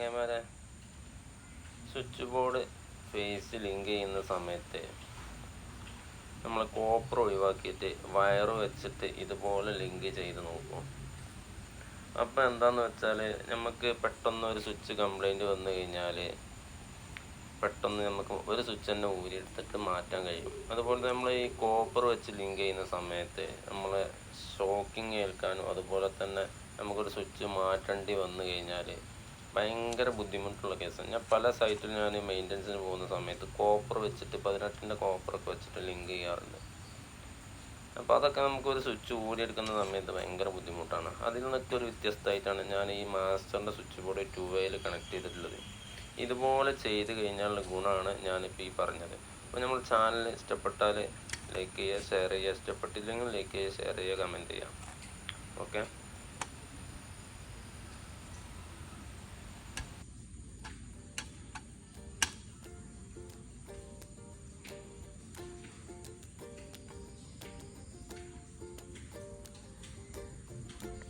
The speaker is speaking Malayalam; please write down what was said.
ചങ്ങന്മാരെ സ്വിച്ച് ബോർഡ് ഫേസ് ലിങ്ക് ചെയ്യുന്ന സമയത്ത് നമ്മൾ കോപ്പർ ഒഴിവാക്കിയിട്ട് വയർ വെച്ചിട്ട് ഇതുപോലെ ലിങ്ക് ചെയ്ത് നോക്കും. അപ്പം എന്താണെന്ന് വെച്ചാൽ നമുക്ക് പെട്ടെന്ന് ഒരു സ്വിച്ച് കംപ്ലൈന്റ് വന്നു കഴിഞ്ഞാൽ പെട്ടെന്ന് നമുക്ക് ഒരു സ്വിച്ച് തന്നെ ഊരിയെടുത്തിട്ട് മാറ്റാൻ കഴിയും. അതുപോലെ നമ്മൾ ഈ കോപ്പർ വെച്ച് ലിങ്ക് ചെയ്യുന്ന സമയത്ത് നമ്മൾ ഷോക്കിംഗ് ഏൽക്കാനും അതുപോലെ തന്നെ നമുക്കൊരു സ്വിച്ച് മാറ്റേണ്ടി വന്നു കഴിഞ്ഞാൽ ഭയങ്കര ബുദ്ധിമുട്ടുള്ള കേസാണ് ഞാൻ പല സൈറ്റിൽ ഞാൻ മെയിന്റനൻസിന് പോകുന്ന സമയത്ത് കോപ്പർ വെച്ചിട്ട് പതിനെട്ടിന്റെ കോപ്പറൊക്കെ വെച്ചിട്ട് ലിങ്ക് ചെയ്യാറുണ്ട്. അപ്പോൾ അതൊക്കെ നമുക്കൊരു സ്വിച്ച് ഊരിയെടുക്കുന്ന സമയത്ത് ഭയങ്കര ബുദ്ധിമുട്ടാണ്. അതിൽ നിന്നൊക്കെ ഒരു വ്യത്യസ്തമായിട്ടാണ് ഞാൻ ഈ മാസ്റ്ററിന്റെ സ്വിച്ച് ബോർഡ് ടു വേയിൽ കണക്ട് ചെയ്തിട്ടുള്ളത്. ഇതുപോലെ ചെയ്ത് കഴിഞ്ഞാലുള്ള ഗുണമാണ് ഞാനിപ്പോൾ ഈ പറഞ്ഞത്. അപ്പോൾ നമ്മൾ ചാനൽ ഇഷ്ടപ്പെട്ടാൽ ലൈക്ക് ചെയ്യുക ഷെയർ ചെയ്യുക ഇഷ്ടപ്പെട്ടില്ലെങ്കിൽ ലൈക്ക് ചെയ്യുക ഷെയർ ചെയ്യുക കമന്റ് ചെയ്യുക. ഓക്കെ